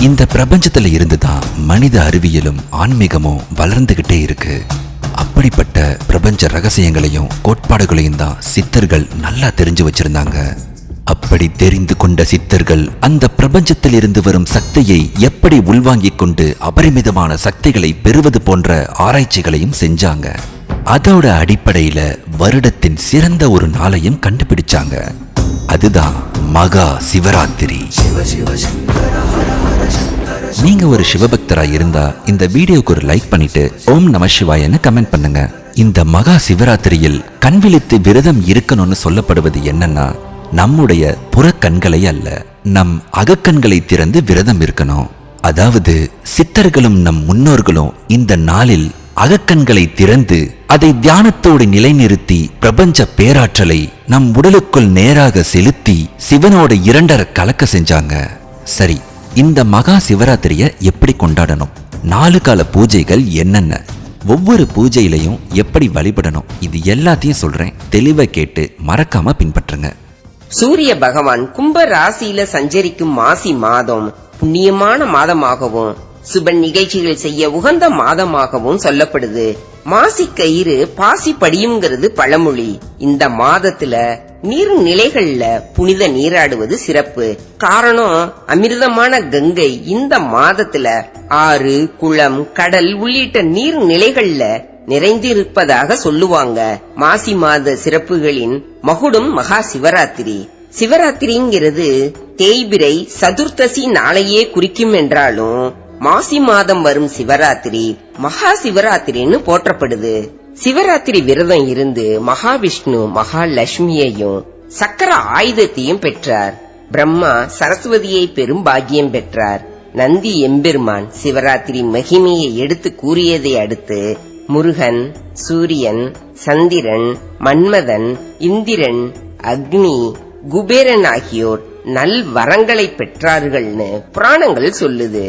இந்த பிரபஞ்சத்துல இருந்துதான் மனித அறிவியலும் ஆன்மீகமும் வளர்ந்துகிட்டே இருக்கு. அப்படிப்பட்ட பிரபஞ்ச ரகசியங்களையும் கோட்பாடுகளையும் தான் சித்தர்கள் நல்லா தெரிஞ்சு வச்சிருந்தாங்க. அப்படி தெரிந்து கொண்ட சித்தர்கள் அந்த பிரபஞ்சத்தில் இருந்து வரும் சக்தியை எப்படி உள்வாங்கிக் கொண்டு அபரிமிதமான சக்திகளை பெறுவது போன்ற ஆராய்ச்சிகளையும் செஞ்சாங்க. அதோட அடிப்படையில வருடத்தின் சிறந்த ஒரு நாளையும் கண்டுபிடிச்சாங்க. அதுதான் மகா சிவராத்திரி. நீங்க ஒரு சிவபக்தரா இருந்தா இந்த வீடியோக்கு ஒரு லைக் பண்ணிட்டு ஓம் நம சிவாயன்னு கமெண்ட் பண்ணுங்க. இந்த மகா சிவராத்திரியில் கண் விழித்து விரதம் இருக்கணும்னு சொல்லப்படுவது என்னன்னா நம்முடைய புறக்கண்களை அல்ல நம் அகக்கண்களை திறந்து விரதம் இருக்கணும். அதாவது சித்தர்களும் நம் முன்னோர்களும் இந்த நாளில் அகக்கண்களை திறந்து அதை தியானத்தோடு நிலைநிறுத்தி பிரபஞ்ச பேராற்றலை நம் உடலுக்குள் நேராக செலுத்தி சிவனோட இரண்டர கலக்க செஞ்சாங்க. சரி இந்த மகா சிவராத்திரியை எப்படி கொண்டாடணும்? நாலு கால பூஜைகள் என்னென்ன? ஒவ்வொரு பூஜையிலையும் எப்படி வழிபடணும்? இது எல்லாத்தையும் சொல்றேன். தெளிவை கேட்டு மறக்காம பின்பற்றுங்க. சூரிய பகவான் கும்ப ராசியில சஞ்சரிக்கும் மாசி மாதம் புண்ணியமான மாதமாகவும் சுப நிகழ்ச்சிகள் செய்ய உகந்த மாதமாகவும் சொல்லப்படுது. மாசி கயிறு பாசி படியுங்கிறது பழமொழி. இந்த மாதத்துல நீர்நிலைகள்ல புனித நீராடுவது சிறப்பு. காரணம் அமிர்தமான கங்கை இந்த மாதத்துல ஆறு குளம் கடல் உள்ளிட்ட நீர்நிலைகள்ல நிறைந்திருப்பதாக சொல்லுவாங்க. மாசி மாத சிறப்புகளின் மகுடம் மகா சிவராத்திரி. சிவராத்திரிங்கிறது தேய்பிரை சதுர்த்தசி நாளையே குறிக்கும் என்றாலும் மாசி மாதம் வரும் சிவராத்திரி மகா சிவராத்திரின்னு போற்றப்படுது. சிவராத்திரி விரதம் இருந்து மகாவிஷ்ணு மகாலட்சுமியையும் சக்கர ஆயுதத்தையும் பெற்றார். பிரம்மா சரஸ்வதியை பெரும் பாக்கியம் பெற்றார். நந்தி எம்பெருமான் சிவராத்திரி மகிமையை எடுத்து கூறியதை அடுத்து முருகன் சூரியன் சந்திரன் மன்மதன் இந்திரன் அக்னி குபேரன் ஆகியோர் நல் வரங்களை பெற்றார்கள்னு புராணங்கள் சொல்லுது.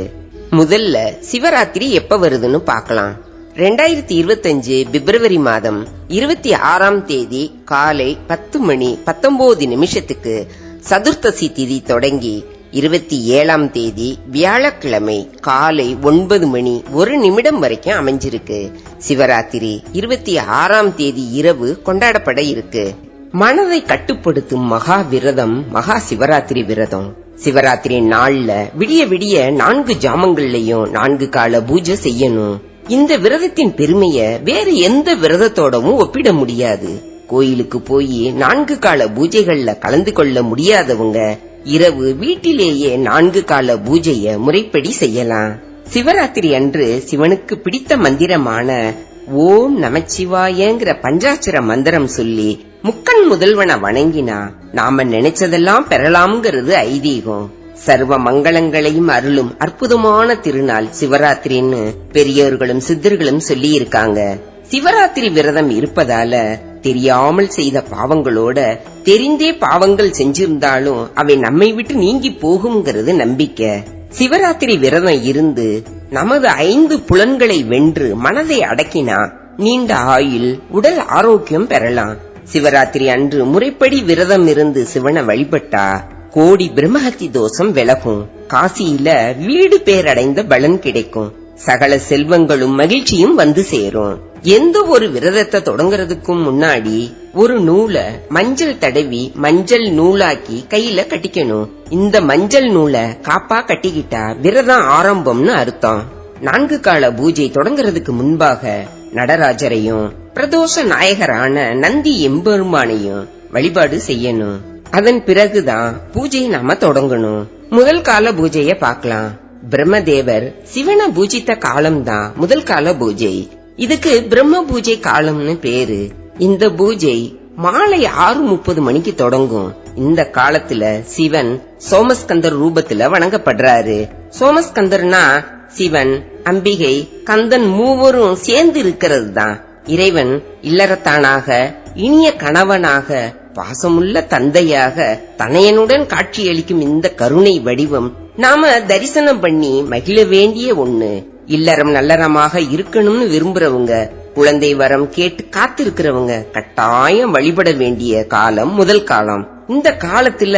முதல்ல சிவராத்திரி எப்ப வருதுன்னு பார்க்கலாம். ரெண்டாயிரத்தி இருபத்தஞ்சு பிப்ரவரி மாதம் இருபத்தி ஆறாம் தேதி காலை பத்து மணி பத்தொன்பது நிமிஷத்துக்கு சதுர்த்தசி திதி தொடங்கி இருபத்தி ஏழாம் தேதி வியாழக்கிழமை காலை ஒன்பது மணி ஒரு நிமிடம் வரைக்கும் அமைஞ்சிருக்கு. சிவராத்திரி இருபத்தி ஆறாம் தேதி இரவு கொண்டாடப்பட இருக்கு. மனதை கட்டுப்படுத்தும் மகா விரதம் மகா சிவராத்திரி விரதம். சிவராத்திரி நாள்ல விடிய விடிய நான்கு ஜாமங்கள்லயும் நான்கு கால பூஜை செய்யணும். இந்த விரதத்தின் பெருமைய வேற எந்த விரதத்தோடவும் ஒப்பிட முடியாது. கோயிலுக்கு போய் நான்கு கால பூஜைகள்ல கலந்து கொள்ள முடியாதவங்க இரவு வீட்டிலேயே நான்கு கால பூஜைய முறைப்படி செய்யலாம். சிவராத்திரி அன்று சிவனுக்கு பிடித்த மந்திரமான ஓம் நமச்சிவாயங்கிற பஞ்சாட்சர மந்திரம் சொல்லி முக்கன் முதல்வனை வணங்கினா நாம நினைச்சதெல்லாம் பெறலாம்ங்கிறது ஐதீகம். சர்வ மங்களங்களையும் அருளும் அற்புதமான திருநாள் சிவராத்திரின்னு பெரியோர்களும் சித்தர்களும் சொல்லி இருக்காங்க சிவராத்திரி விரதம் இருப்பதால தெரியாமல் செய்த பாவங்களோட தெரிந்தே பாவங்கள் செஞ்சிருந்தாலும் அவை நம்மை விட்டு நீங்கி போகுங்கிறது நம்பிக்கை. சிவராத்திரி விரதம் இருந்து நமது ஐந்து புலன்களை வென்று மனதை அடக்கினா நீண்ட ஆயுள் உடல் ஆரோக்கியம் பெறலாம். சிவராத்திரி அன்று முறைப்படி விரதம் இருந்து சிவனை வழிபட்டா கோடி பிரம்மஹத்தி தோஷம் விலகும். காசியில வீடு பேரடைந்த பலன் கிடைக்கும். சகல செல்வங்களும் மகிழ்ச்சியும் வந்து சேரும். எந்த ஒரு விரதத்தை தொடங்குறதுக்கும் முன்னாடி ஒரு நூலை மஞ்சள் தடவி மஞ்சள் நூலாக்கி கையில கட்டிக்கணும். இந்த மஞ்சள் நூலை காப்பா கட்டிக்கிட்டா விரதம் ஆரம்பம்னு அர்த்தம். நான்கு கால பூஜை தொடங்குறதுக்கு முன்பாக நடராஜரையும் பிரதோஷ நாயகரான நந்தி எம்பெருமானையும் வழிபாடு செய்யணும். அதன் பிறகுதான் பூஜையை நாம தொடங்கணும். முதல் கால பூஜைய பாக்கலாம் பிரம்மதேவர் சிவனை பூஜித்த காலம்தான் முதல் கால பூஜை. இதுக்கு பிரம்ம பூஜை காலம்னு பேரு. இந்த பூஜை மாலை ஆறு முப்பது மணிக்கு தொடங்கும். இந்த காலத்துல சிவன் சோமஸ்கந்தர் ரூபத்துல வணங்கப்படுறாரு. சோமஸ்கந்தர்னா சிவன் அம்பிகை கந்தன் மூவரும் சேர்ந்து இருக்கிறது தான் இறைவன் இல்லறத்தானாக இனிய கணவனாக பாசமுள்ள தந்தையாக தனையனுடன் காட்சியளிக்கும் இந்த கருணை வடிவம் நாம தரிசனம் பண்ணி மகிழ வேண்டிய ஒண்ணு. இல்லறம் நல்லறமாக இருக்கணும்னு விரும்புறவங்க குழந்தை வரம் கேட்டு காத்திருக்கிறவங்க கட்டாயம் வழிபட வேண்டிய காலம் முதல் காலம். இந்த காலத்துல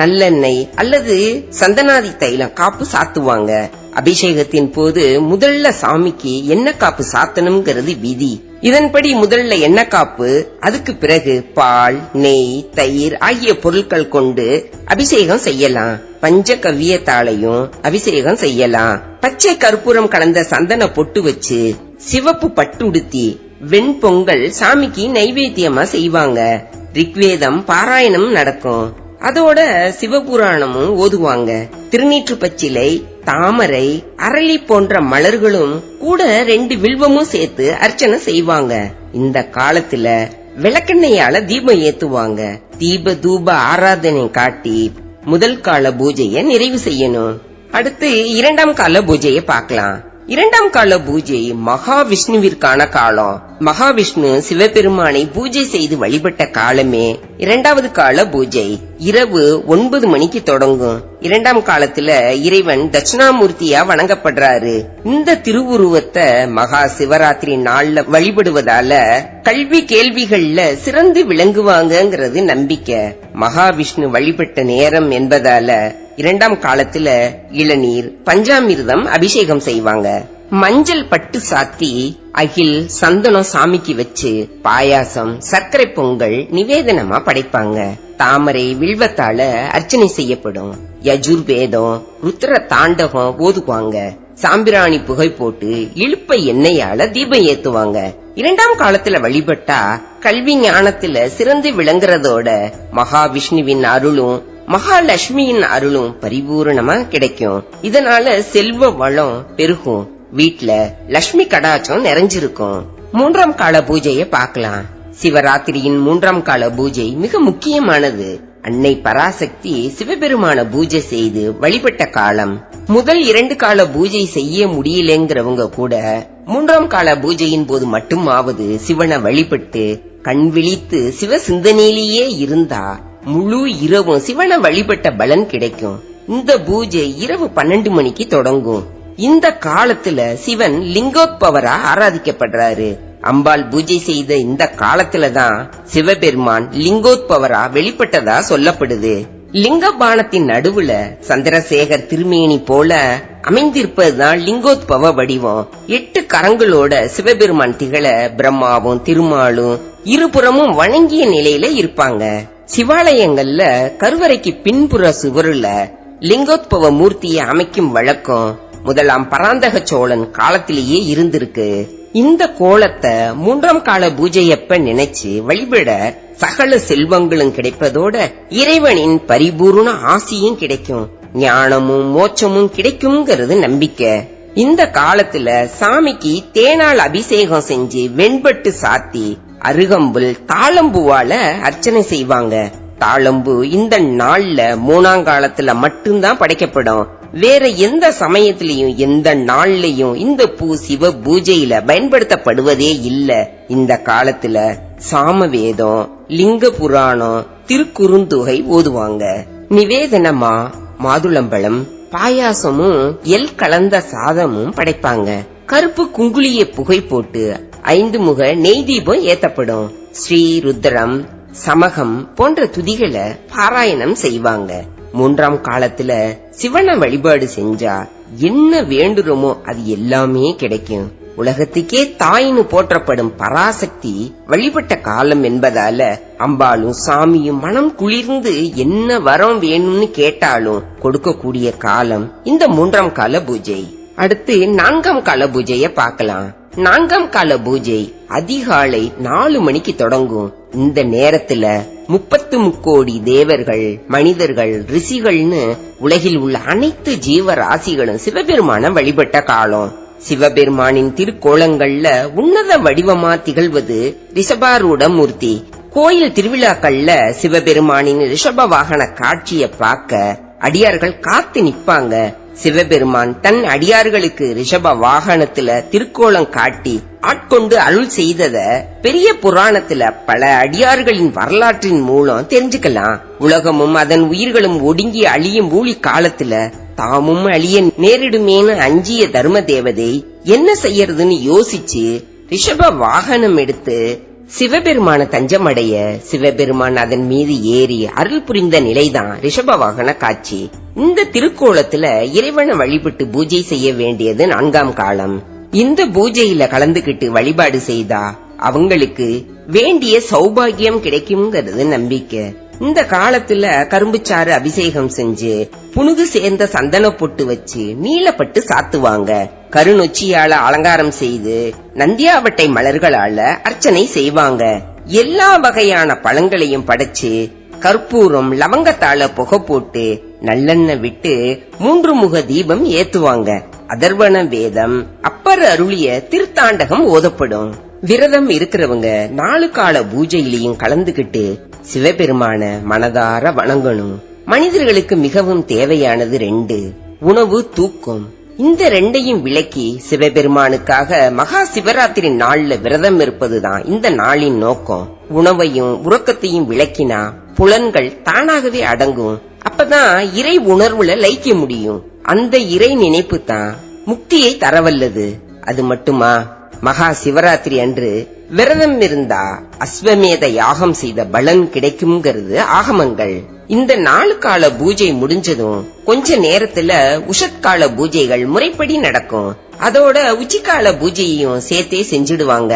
நல்லெண்ணெய் அல்லது சந்தனாதி தைலம் காப்பு சாத்துவாங்க. அபிஷேகத்தின் போது முதல்ல சாமிக்கு எண்ணெய் காப்பு சாத்தணுங்கிறது விதி. இதன்படி முதல்ல எண்ணெய் காப்பு? அதுக்கு பிறகு பால் நெய் தயிர் ஆகிய பொருட்கள் கொண்டு அபிஷேகம் செய்யலாம். பஞ்ச கவ்வியத்தாலையும் அபிஷேகம் செய்யலாம். பச்சை கற்பூரம் கலந்த சந்தன பொட்டு வச்சு சிவப்பு பட்டு உடுத்தி வெண்பொங்கல் சாமிக்கு நைவேத்தியமா செய்வாங்க. ரிக்வேதம் பாராயணம் நடக்கும். அதோட சிவபுராணமும் ஓதுவாங்க. திருநீற்று பச்சிலை தாமரை அரளி போன்ற மலர்களும் கூட ரெண்டு வில்வமும் சேர்த்து அர்ச்சனை செய்வாங்க. இந்த காலத்துல விளக்கெண்ணையால தீபம் ஏத்துவாங்க. தீப தூப ஆராதனை காட்டி முதல் கால பூஜைய நிறைவு செய்யணும். அடுத்து இரண்டாம் கால பூஜையை பார்க்கலாம். இரண்டாம் கால பூஜை மகாவிஷ்ணுவிற்கான காலம். மகாவிஷ்ணு சிவபெருமானை பூஜை செய்து வழிபட்ட காலமே இரண்டாவது கால பூஜை. இரவு ஒன்பது மணிக்கு தொடங்கும். இரண்டாம் காலத்துல இறைவன் தட்சிணாமூர்த்தியா வணங்கப்படுறாரு. இந்த திருவுருவத்தை மகா சிவராத்திரி நாள்ல வழிபடுவதால கல்வி கேள்விகள்ல சிறந்து விளங்குவாங்கங்கிறது நம்பிக்கை. மகாவிஷ்ணு வழிபட்ட நேரம் என்பதால இரண்டாம் காலத்துல இளநீர் பஞ்சாமிர்தம் அபிஷேகம் செய்வாங்க. மஞ்சள் பட்டு சாத்தி அகில் சந்தனம் சாமிக்கு வச்சு பாயாசம் சர்க்கரை பொங்கல் நிவேதனமா படைப்பாங்க. தாமரை வில்வத்தால அர்ச்சனை செய்யப்படும். யஜுர்வேதம் ருத்ர தாண்டகம் ஓதுவாங்க. சாம்பிராணி புகை போட்டு இழுப்ப எண்ணெயால தீபம் ஏத்துவாங்க. இரண்டாம் காலத்துல வழிபட்டா கல்வி ஞானத்துல சிறந்து விளங்குறதோட மகாவிஷ்ணுவின் அருளும் மகாலட்சுமியின் அருளும் பரிபூரணமா கிடைக்கும். இதனால செல்வ வளம் பெருகும். வீட்ல லட்சுமி கடாச்சம் நிறைஞ்சிருக்கும். மூன்றாம் கால பூஜைய பார்க்கலாம். சிவராத்திரியின் மூன்றாம் கால பூஜை மிக முக்கியமானது. அன்னை பராசக்தி சிவபெருமான பூஜை செய்து வழிபட்ட காலம். முதல் இரண்டு கால பூஜை செய்ய முடியலங்கிறவங்க கூட மூன்றாம் கால பூஜையின் போது மட்டுமாவது சிவனை வழிபட்டு கண் விழித்து சிவ சிந்தனையிலேயே இருந்தா முழு இரவும் சிவனை வழிபட்ட பலன் கிடைக்கும். இந்த பூஜை இரவு பன்னெண்டு மணிக்கு தொடங்கும். இந்த காலத்துல சிவன் லிங்கோத்பவரா ஆராதிக்கப்படுறாரு. அம்பாள் பூஜை செய்த இந்த காலத்துல தான் சிவபெருமான் லிங்கோத்பவரா வெளிப்பட்டதா சொல்லப்படுது. லிங்க பானத்தின் நடுவுல சந்திரசேகர் திருமேனி போல அமைந்திருப்பதுதான் லிங்கோத்பவ வடிவம். எட்டு கரங்களோட சிவபெருமான் திகழ பிரம்மாவும் திருமாலும் இருபுறமும் வணங்கிய நிலையில இருப்பாங்க. சிவாலயங்கள்ல கருவறைக்கு பின்புற சுவருல லிங்கோத்பவ மூர்த்தியை அமைக்கும் வழக்கம் முதலாம் பராந்தக சோழன் காலத்திலேயே இருந்திருக்கு. இந்த கோலத்தை மூன்றாம் கால பூஜையப்ப நினைச்சு வழிபட சகல செல்வங்களும் கிடைப்பதோட இறைவனின் பரிபூர்ண ஆசியும் கிடைக்கும். ஞானமும் மோட்சமும் கிடைக்கும்ங்கிறது நம்பிக்கை. இந்த காலத்துல சாமிக்கு தேனால் அபிஷேகம் செஞ்சு வெண்பட்டு சாத்தி அருகம்புல் தாளம்பூவால அர்ச்சனை செய்வாங்க. தாளம்பு இந்த நாள்ல மூணாங்காலத்துல மட்டும்தான் படைக்கப்படும். வேற எந்த சமயத்திலையும் எந்த நாள்லயும் இந்த பூ சிவ பூஜையில பயன்படுத்தப்படுவதே இல்ல. இந்த காலத்துல சாமவேதம் லிங்க புராணம் திருக்குறுந்தொகை ஓதுவாங்க. நிவேதனமா மாதுளம்பழம் பாயாசமும் எல் கலந்த சாதமும் படைப்பாங்க. கருப்பு குங்குளிய புகை போட்டு ஐந்து முக நெய் தீபம் ஏத்தப்படும். ஸ்ரீ ருத்ரம் சமகம் போன்ற துதிகளை பாராயணம் செய்வாங்க. மூன்றாம் காலத்துல சிவனை வழிபாடு செஞ்சா என்ன வேண்டுறோமோ அது எல்லாமே கிடைக்கும். உலகத்துக்கே தாயின்னு போற்றப்படும் பராசக்தி வழிபட்ட காலம் என்பதால அம்பாளும் சாமியும் மனம் குளிர்ந்து என்ன வரம் வேணும்னு கேட்டாலும் கொடுக்கக்கூடிய காலம் இந்த மூன்றாம் கால பூஜை. அடுத்து நான்காம் கால பூஜைய பார்க்கலாம். நான்காம் கால பூஜை அதிகாலை நாலு மணிக்கு தொடங்கும். இந்த நேரத்துல முப்பத்து முக்கோடி தேவர்கள் மனிதர்கள் ரிஷிகள்னு உலகில் உள்ள அனைத்து ஜீவராசிகளும் சிவபெருமான வழிபட்ட காலம். சிவபெருமானின் திருக்கோலங்கள்ல உன்னத வடிவமா திகழ்வது ரிஷபாரூட மூர்த்தி. கோயில் திருவிழாக்கள்ல சிவபெருமானின் ரிஷப வாகன காட்சிய பார்க்க அடியார்கள் காத்து நிப்பாங்க சிவபெருமான் தன் அடியார்களுக்கு ரிஷப வாகனத்துல திருக்கோலம் காட்டி ஆட்கொண்டு அருள் செய்தத பெரிய புராணத்துல பல அடியார்களின் வரலாற்றின் மூலம் தெரிஞ்சுக்கலாம். உலகமும் அதன் உயிர்களும் ஒடுங்கி அழியும் ஊழி காலத்துல தாமும் அழிய நேரிடுமேனு அஞ்சிய தர்ம தேவதை என்ன செய்யறதுன்னு யோசிச்சு ரிஷப வாகனம் எடுத்து சிவபெருமான தஞ்சமடைய சிவபெருமான் அதன் மீது ஏறி அருள் புரிந்த நிலைதான் ரிஷப வாகன காட்சி. இந்த திருக்கோலத்துல இறைவனை வழிபட்டு பூஜை செய்ய வேண்டியது நான்காம் காலம். இந்த பூஜையில கலந்துகிட்டு வழிபாடு செய்தா அவங்களுக்கு வேண்டிய சௌபாகியம் கிடைக்குங்கிறது நம்பிக்கை. இந்த காலத்துல கரும்புச்சாறு அபிஷேகம் செஞ்சு புனுகு சேர்ந்த சந்தன பொட்டு வச்சு நீலப்பட்டு சாத்துவாங்க. கருநொச்சியால அலங்காரம் செய்து நந்தியாவட்டை மலர்களால அர்ச்சனை செய்வாங்க. எல்லா வகையான பழங்களையும் படைச்சு கற்பூரம் லவங்கத்தால புகை போட்டு நல்லெண்ணெய் விட்டு மூன்று முக தீபம் ஏத்துவாங்க. அதர்வன வேதம் அப்பர் அருளிய திருத்தாண்டகம் ஓதப்படும். விரதம் இருக்கிறவங்க நாலு கால பூஜையிலையும் கலந்துகிட்டு சிவபெருமான மனதார வணங்கணும். மனிதர்களுக்கு மிகவும் தேவையானது ரெண்டு உணவு தூக்கம். இந்த ரெண்டையும் விளக்கி சிவபெருமானுக்காக மகா சிவராத்திரி நாள்ல விரதம் இருப்பதுதான் இந்த நாளின் நோக்கம். உணவையும் உறக்கத்தையும் விளக்கினா புலன்கள் தானாகவே அடங்கும். அப்பதான் இறை உணர்வுல லயிக்க முடியும். அந்த இறை நினைப்பு தான் முக்தியை தரவல்லது. அது மட்டுமா? மகா சிவராத்திரி அன்று விரதம் இருந்தா அஸ்வமேத யாகம் செய்த பலன் கிடைக்கும்ங்கிறது ஆகமங்கள். இந்த நாலு கால பூஜை முடிஞ்சதும் கொஞ்ச நேரத்துல உஷத்கால பூஜைகள் முறைப்படி நடக்கும். அதோட உச்சிக்கால பூஜையையும் சேர்த்தே செஞ்சிடுவாங்க.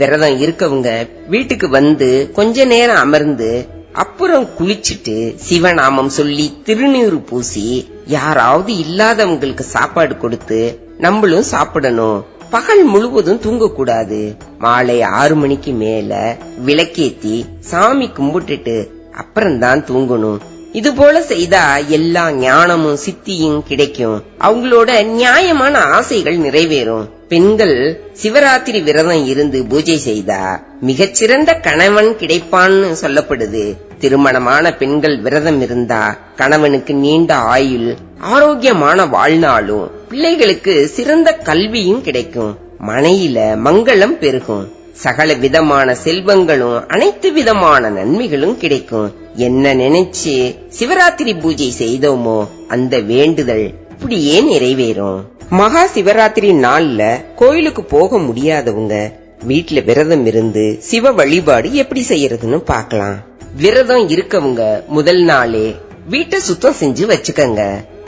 விரதம் இருக்கவங்க வீட்டுக்கு வந்து கொஞ்ச நேரம் அமர்ந்து அப்புறம் குளிச்சிட்டு சிவநாமம் சொல்லி திருநீர் பூசி யாராவது இல்லாதவங்களுக்கு சாப்பாடு கொடுத்து நம்மளும் சாப்பிடணும். பகல் முழுவதும் தூங்கக்கூடாது. மாலை ஆறு மணிக்கு மேல விளக்கேத்தி சாமி கும்பிட்டுட்டு அப்புறம்தான் தூங்கணும். இது போல செய்தா எல்லா ஞானமும் சித்தியும் கிடைக்கும். அவங்களோட நியாயமான ஆசைகள் நிறைவேறும். பெண்கள் சிவராத்திரி விரதம் இருந்து பூஜை செய்தா மிகச்சிறந்த கணவன் கிடைப்பான்னு சொல்லப்படுது. திருமணமான பெண்கள் விரதம் இருந்தா கணவனுக்கு நீண்ட ஆயுள் ஆரோக்கியமான வாழ்நாளும் பிள்ளைகளுக்கு சிறந்த கல்வியும் கிடைக்கும். மனையில மங்களம் பெருகும். சகல விதமான செல்வங்களும் அனைத்து விதமான நன்மைகளும் கிடைக்கும். என்ன நினைச்சு சிவராத்திரி பூஜை செய்தோமோ அந்த வேண்டுதல் இப்படியே நிறைவேறும். மகா சிவராத்திரி நாள்ல கோயிலுக்கு போக முடியாதவங்க வீட்டுல விரதம் இருந்து சிவ வழிபாடு எப்படி செய்யறதுன்னு பாக்கலாம் விரதம் இருக்கவங்க முதல் நாளே வீட்டை சுத்தம் செஞ்சு வச்சுக்கங்க.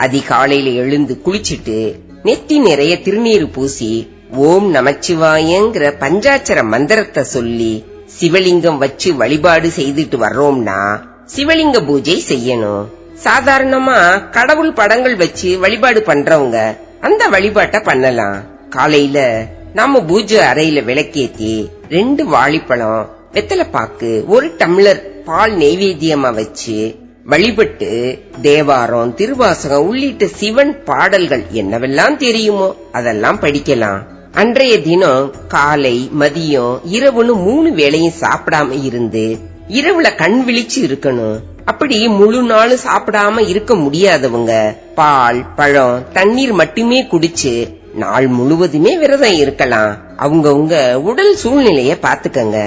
அதிகாலையில எழுந்து குளிச்சிட்டு நெத்தி நிறைய திருநீர் பூசி ஓம் நமச்சிவாயங்கிற பஞ்சாட்சர மந்திரத்தை சொல்லி சிவலிங்கம் வச்சு வழிபாடு செய்துட்டு வர்றோம்னா சிவலிங்க பூஜை செய்யணும். சாதாரணமா கடவுள் படங்கள் வச்சு வழிபாடு பண்றவங்க அந்த வழிபாட்டை பண்ணலாம். காலையில நாம பூஜை அறையில விளக்கேத்தி ரெண்டு வாழைப்பழம் வெத்தலைப்பாக்கு ஒரு டம்ளர் பால் நெய்வேத்தியமா வச்சு வழிபட்டு தேவாரம் திருவாசகம் உள்ளிட்ட சிவன் பாடல்கள் என்னவெல்லாம் தெரியுமோ அதெல்லாம் படிக்கலாம். அன்றைய தினம் காலை மதியம் இரவுன்னு மூணு வேளையும் சாப்பிடாம இருந்து இரவுல கண் விழிச்சு இருக்கணும். அப்படி முழு நாளும் சாப்பிடாம இருக்க முடியாதவங்க பால் பழம் தண்ணீர் மட்டுமே குடிச்சு நாள் முழுவதுமே விரதம் இருக்கலாம். அவங்கவுங்க உடல் சூழ்நிலைய பாத்துக்கங்க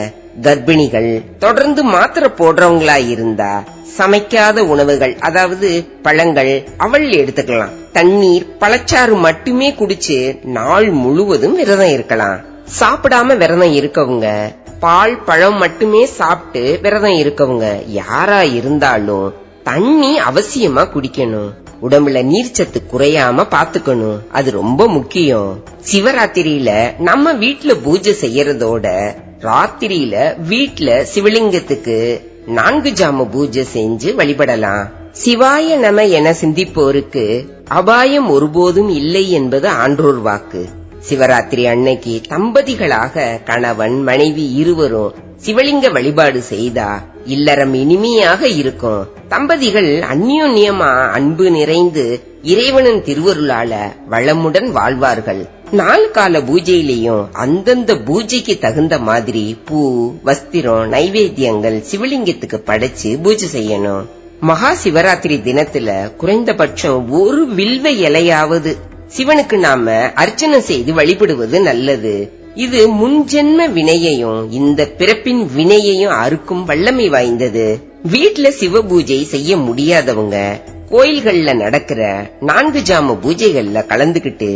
கர்ப்பிணிகள் தொடர்ந்து மாத்திரை போடுறவங்களா இருந்தா சமைக்காத உணவுகள் அதாவது பழங்கள் அவள் எடுத்துக்கலாம். தண்ணீர் பழச்சாறு மட்டுமே குடிச்சு நாள் முழுவதும் விரதம் இருக்கலாம். சாப்பிடாம விரதம் இருக்கவங்க பால் பழம் மட்டுமே சாப்பிட்டு விரதம் இருக்கவங்க யாரா இருந்தாலும் தண்ணி அவசியமா குடிக்கணும். உடம்புல நீர்ச்சத்து குறையாம பாத்துக்கணும். அது ரொம்ப முக்கியம். சிவராத்திரியில நம்ம வீட்டுல பூஜை செய்யறதோட ராத்திரியில வீட்ல சிவலிங்கத்துக்கு நான்கு ஜாம பூஜை செஞ்சு வழிபடலாம். சிவாய நம என சிந்திப்போருக்கு அபாயம் ஒருபோதும் இல்லை என்பது ஆன்றோர் வாக்கு. சிவராத்திரி அன்னைக்கு தம்பதிகளாக கணவன் மனைவி இருவரும் சிவலிங்க வழிபாடு செய்தா இல்லறம் இனிமையாக இருக்கும். தம்பதிகள் அந்யோன்யமா அன்பு நிறைந்து இறைவனின் திருவருளால வளமுடன் வாழ்வார்கள். நாலு கால பூஜையிலையும் அந்தந்த பூஜைக்கு தகுந்த மாதிரி பூ வஸ்திரம் நைவேத்தியங்கள் சிவலிங்கத்துக்கு படைச்சு பூஜை செய்யணும். மகா சிவராத்திரி தினத்துல குறைந்தபட்சம் ஒரு வில்வ இலையாவது சிவனுக்கு நாம அர்ச்சனை செய்து வழிபடுவது நல்லது. இது முன்ஜென்ம வினையையும் இந்த பிறப்பின் வினையையும் அறுக்கும் வல்லமை வாய்ந்தது. வீட்டுல சிவ பூஜை செய்ய முடியாதவங்க கோயில்கள்ல நடக்கிற நான்கு ஜாம பூஜைகள்ல கலந்துகிட்டு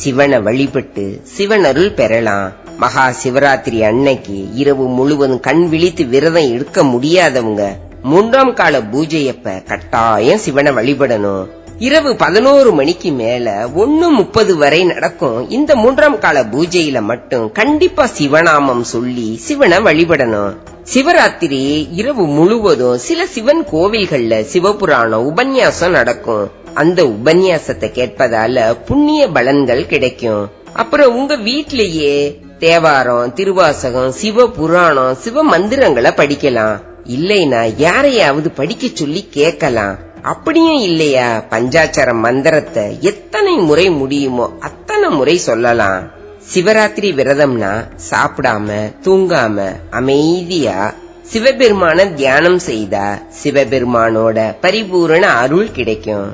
சிவனை வழிபட்டு சிவன் அருள் பெறலாம். மகா சிவராத்திரி அன்னைக்கு இரவு முழுவதும் கண் விழித்து விரதம் எடுக்க முடியாதவங்க மூன்றாம் கால பூஜையப்ப கட்டாயம் சிவனை வழிபடணும். இரவு பதினோரு மணிக்கு மேல ஒன்னு முப்பது வரை நடக்கும் இந்த மூன்றாம் கால பூஜையில மட்டும் கண்டிப்பா சிவநாமம் சொல்லி சிவனை வழிபடணும். சிவராத்திரி இரவு முழுவதும் சில சிவன் கோவில்கள்ல சிவபுராணம் உபன்யாசம் நடக்கும். அந்த உபன்யாசத்தை கேட்பதால புண்ணிய பலன்கள் கிடைக்கும். அப்புறம் உங்க வீட்லயே தேவாரம் திருவாசகம் சிவ புராணம் சிவ மந்திரங்களை படிக்கலாம். இல்லைனா யாரையாவது படிக்க சொல்லி கேட்கலாம். அப்படியும் இல்லையா? பஞ்சாச்சார மந்திரத்தை எத்தனை முறை முடியுமோ அத்தனை முறை சொல்லலாம். சிவராத்திரி விரதம்னா சாப்பிடாம தூங்காம அமைதியா சிவபெருமான தியானம் செய்தா சிவபெருமானோட பரிபூரண அருள் கிடைக்கும்.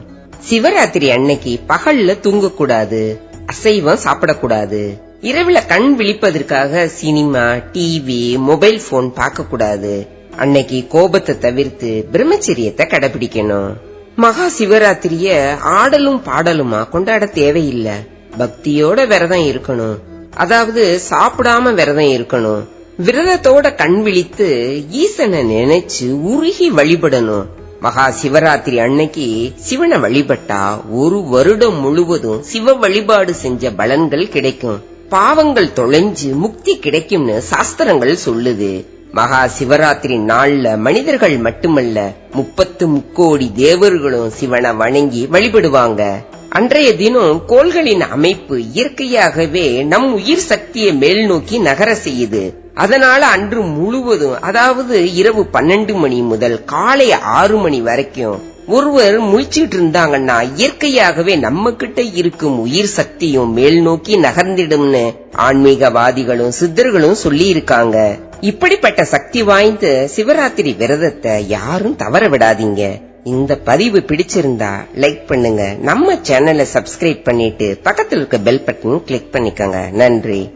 சிவராத்திரி அன்னைக்கு பகல்ல தூங்கக்கூடாது அசைவம் சாப்பிடக்கூடாது. இரவுல கண் விழிப்பதற்காக சினிமா டிவி மொபைல் போன் பார்க்க கூடாது அன்னைக்கு கோபத்தை தவிர்த்து பிரம்மச்சரியத்தை கடைபிடிக்கணும். மகா சிவராத்திரிய ஆடலும் பாடலுமா கொண்டாட தேவையில்லை. பக்தியோட விரதம் இருக்கணும். அதாவது சாப்பிடாம விரதம் இருக்கணும். விரதத்தோட கண் விழித்து ஈசனை நினைச்சு உருகி வழிபடணும். மகா சிவராத்திரி அன்னைக்கு சிவனை வழிபட்டா ஒரு வருடம் முழுவதும் சிவ வழிபாடு செஞ்ச பலன்கள் கிடைக்கும். பாவங்கள் தொலைஞ்சு முக்தி கிடைக்கும்னு சாஸ்திரங்கள் சொல்லுது. மகா சிவராத்திரி நாள்ல மனிதர்கள் மட்டுமல்ல முப்பத்து முக்கோடி தேவர்களும் சிவனை வணங்கி வழிபடுவாங்க. அன்றைய தினம் கோள்களின் அமைப்பு இயற்கையாகவே நம் உயிர் சக்தியை மேல் நோக்கி நகர செய்யுது. அதனால அன்று முழுவதும் அதாவது இரவு பன்னெண்டு மணி முதல் காலை ஆறு மணி வரைக்கும் ஒருவர் முழிச்சிட்டு இருந்தாங்கன்னா இயற்கையாகவே நம்ம கிட்ட இருக்கும் உயிர் சக்தியும் மேல் நோக்கி நகர்ந்திடும்னு ஆன்மீகவாதிகளும் சித்தர்களும் சொல்லி இருக்காங்க இப்படிப்பட்ட சக்தி வாய்ந்த சிவராத்திரி விரதத்தை யாரும் தவற விடாதீங்க. இந்த பதிவு பிடிச்சிருந்தா லைக் பண்ணுங்க. நம்ம சேனலை சப்ஸ்கிரைப் பண்ணிட்டு பக்கத்துல இருக்க பெல் பட்டன் கிளிக் பண்ணிக்கோங்க. நன்றி.